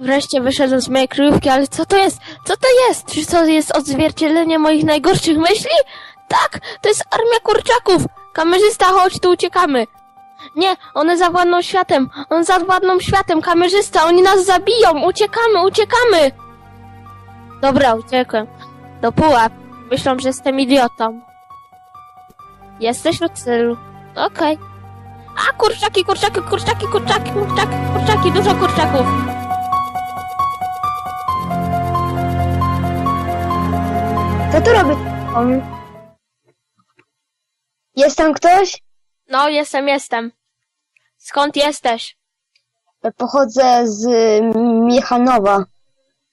Wreszcie wyszedłem z mojej kryjówki, ale co to jest? Co to jest? Czy to jest odzwierciedlenie moich najgorszych myśli? Tak, to jest armia kurczaków! Kamerzysta, chodź, tu uciekamy! Nie, one zawładną światem! One zawładną światem! Kamerzysta, oni nas zabiją! Uciekamy, uciekamy! Dobra, uciekłem. Do pułap. Myślą, że jestem idiotą. Jesteś w celu. Okej. A, kurczaki, kurczaki, kurczaki, kurczaki, kurczaki, kurczaki, dużo kurczaków. Co tu robi? On... Jest tam ktoś? No, jestem, jestem. Skąd jesteś? Pochodzę z Miechanowa.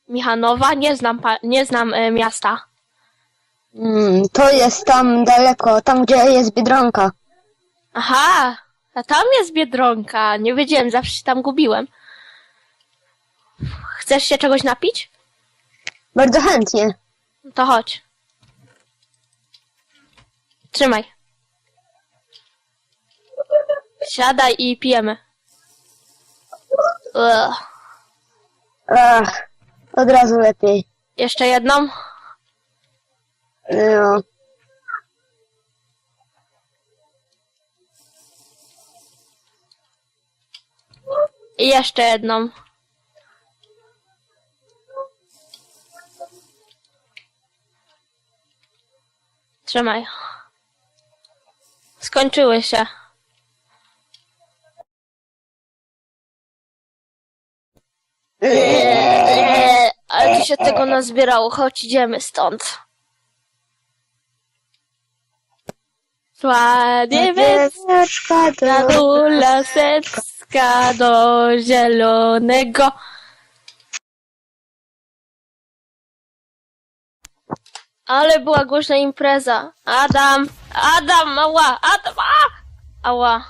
Michanowa? Nie znam, pa- nie znam e, miasta. Mm, to jest tam daleko, tam gdzie jest Biedronka. Aha, a tam jest Biedronka. Nie wiedziałem, zawsze się tam gubiłem. Chcesz się czegoś napić? Bardzo chętnie. To chodź. Trzymaj. Siadaj i pijemy. Ugh. Ach, od razu lepiej. Jeszcze jedną? No. I jeszcze jedną. Trzymaj. Skończyły się. Eee, Ale tu się tego nazbierało. Chodź, idziemy stąd. Ładnie Dzieweczka Wyska do lasecka do zielonego. Ale była głośna impreza. Adam! Adam! Ała! Adam! A! Ała!